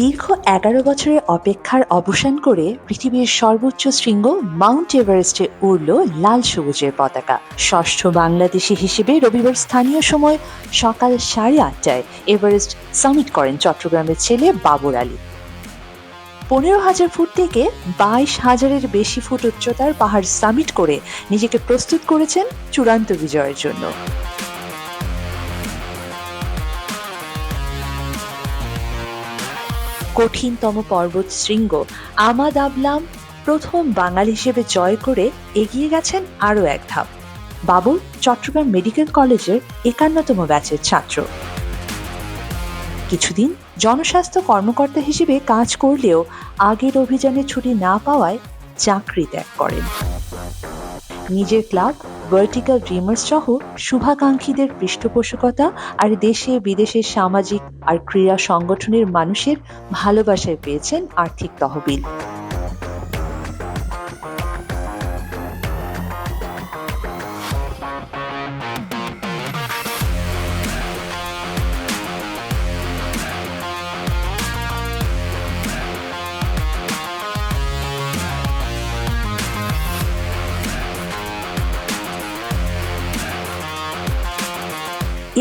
দীর্ঘ এগারো বছরের অপেক্ষার অবসান করে পৃথিবীর সর্বোচ্চ শৃঙ্গ মাউন্ট এভারেস্টে উড়ল লাল সবুজের পতাকা। ষষ্ঠ বাংলাদেশি হিসেবে রবিবার স্থানীয় সময় সকাল সাড়ে আটটায় এভারেস্ট সামিট করেন চট্টগ্রামের ছেলে বাবর আলী। পনেরো হাজার ফুট থেকে বাইশ হাজারের বেশি ফুট উচ্চতার পাহাড় সামিট করে নিজেকে প্রস্তুত করেছেন চূড়ান্ত বিজয়ের জন্য। কঠিনতম পর্বত শৃঙ্গ আমাদ আবলাম প্রথম বাঙাল হিসেবে জয় করে এগিয়ে গেছেন আরও এক ধাপ। বাবুল চট্টগ্রাম মেডিকেল কলেজের একান্নতম ব্যাচের ছাত্র। কিছুদিন জনস্বাস্থ্য কর্মকর্তা হিসেবে কাজ করলেও আগের অভিযানে ছুটি না পাওয়ায় চাকরি ত্যাগ করেন। নিজের ক্লাব ভার্টিক্যাল ড্রিমার্স সহ শুভাকাঙ্ক্ষীদের পৃষ্ঠপোষকতা আর দেশে বিদেশে সামাজিক আর ক্রীড়া সংগঠনের মানুষের ভালোবাসায় পেয়েছেন আর্থিক তহবিল।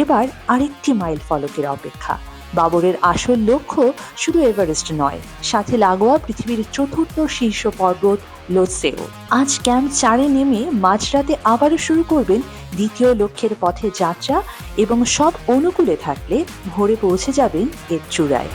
এবার আরেকটি মাইল ফলকের অপেক্ষা। বাবরের আসল লক্ষ্য শুধু এভারেস্ট নয়, সাথে লাগোয়া পৃথিবীর চতুর্থ শীর্ষ পর্বত লোৎসেও। আজ ক্যাম্প চারে নেমে মাঝরাতে আবারও শুরু করবেন দ্বিতীয় লক্ষ্যের পথে যাত্রা এবং সব অনুকূলে থাকলে ভোরে পৌঁছে যাবেন এর চূড়ায়।